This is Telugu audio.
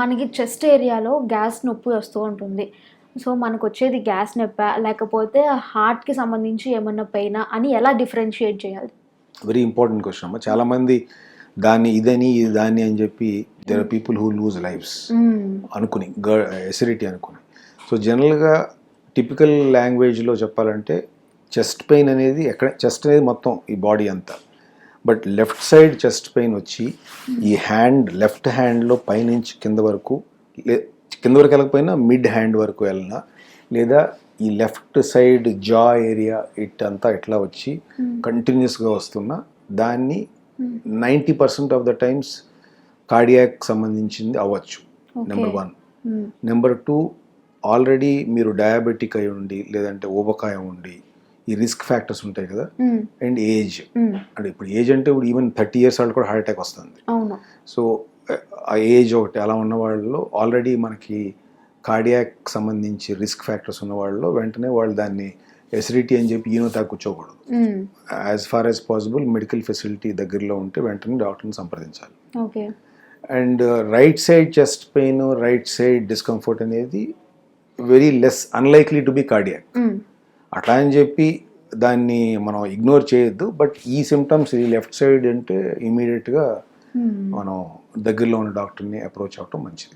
మనకి చెస్ట్ ఏరియాలో గ్యాస్ నొప్పి వస్తూ ఉంటుంది. సో మనకు వచ్చేది గ్యాస్ నొప్ప లేకపోతే హార్ట్కి సంబంధించి ఏమన్నా పెయినా అని ఎలా డిఫరెన్షియేట్ చేయాలి? వెరీ ఇంపార్టెంట్ క్వశ్చన్ అమ్మ. చాలామంది దాన్ని ఇదని ఇది దాన్ని అని చెప్పి there are people who lose lives. అనుకుని ఎసిడిటీ అనుకుని. సో జనరల్గా టిపికల్ లాంగ్వేజ్లో చెప్పాలంటే చెస్ట్ పెయిన్ అనేది ఎక్కడ చెస్ట్ అనేది మొత్తం ఈ బాడీ అంతా. But left side chest pain వచ్చి ఈ హ్యాండ్ లెఫ్ట్ హ్యాండ్లో పైనుంచి కింద వరకు లే- కింద వరకు వెళ్ళకపోయినా మిడ్ హ్యాండ్ వరకు వెళ్ళినా లేదా ఈ left side jaw area it అంతా ఇట్లా వచ్చి కంటిన్యూస్గా వస్తున్న దాన్ని ninety percent of the times cardiac సంబంధించింది అవ్వచ్చు. Number one. Number two already మీరు డయాబెటిక్ అయి ఉండి లేదంటే ఊబకాయం ఉండి ఈ రిస్క్ ఫ్యాక్టర్స్ ఉంటాయి కదా. And age. అంటే ఇప్పుడు ఏజ్ అంటే ఇప్పుడు ఈవెన్ థర్టీ ఇయర్స్ వాళ్ళు కూడా హార్ట్ అటాక్ వస్తుంది సో ఆ ఏజ్ ఒకటి అలా ఉన్న వాళ్ళలో ఆల్రెడీ మనకి కార్డియాక్ సంబంధించి రిస్క్ ఫ్యాక్టర్స్ ఉన్న వాళ్ళలో వెంటనే వాళ్ళు దాన్ని ఎసిడిటీ అని చెప్పి ఈనో తాకు కూర్చోకూడదు. As far as possible medical facility దగ్గరలో ఉంటే వెంటనే డాక్టర్ని సంప్రదించాలి okay and right side chest pain right side discomfort అనేది very less unlikely to be cardiac. అట్లా అని చెప్పి దాన్ని మనం ఇగ్నోర్ చేయొద్దు బట్ ఈ సిమ్టమ్స్ ఈ లెఫ్ట్ సైడ్ అంటే ఇమీడియట్గా మ్మ్. మనం దగ్గరలో ఉన్న డాక్టర్ని అప్రోచ్ అవ్వటం మంచిది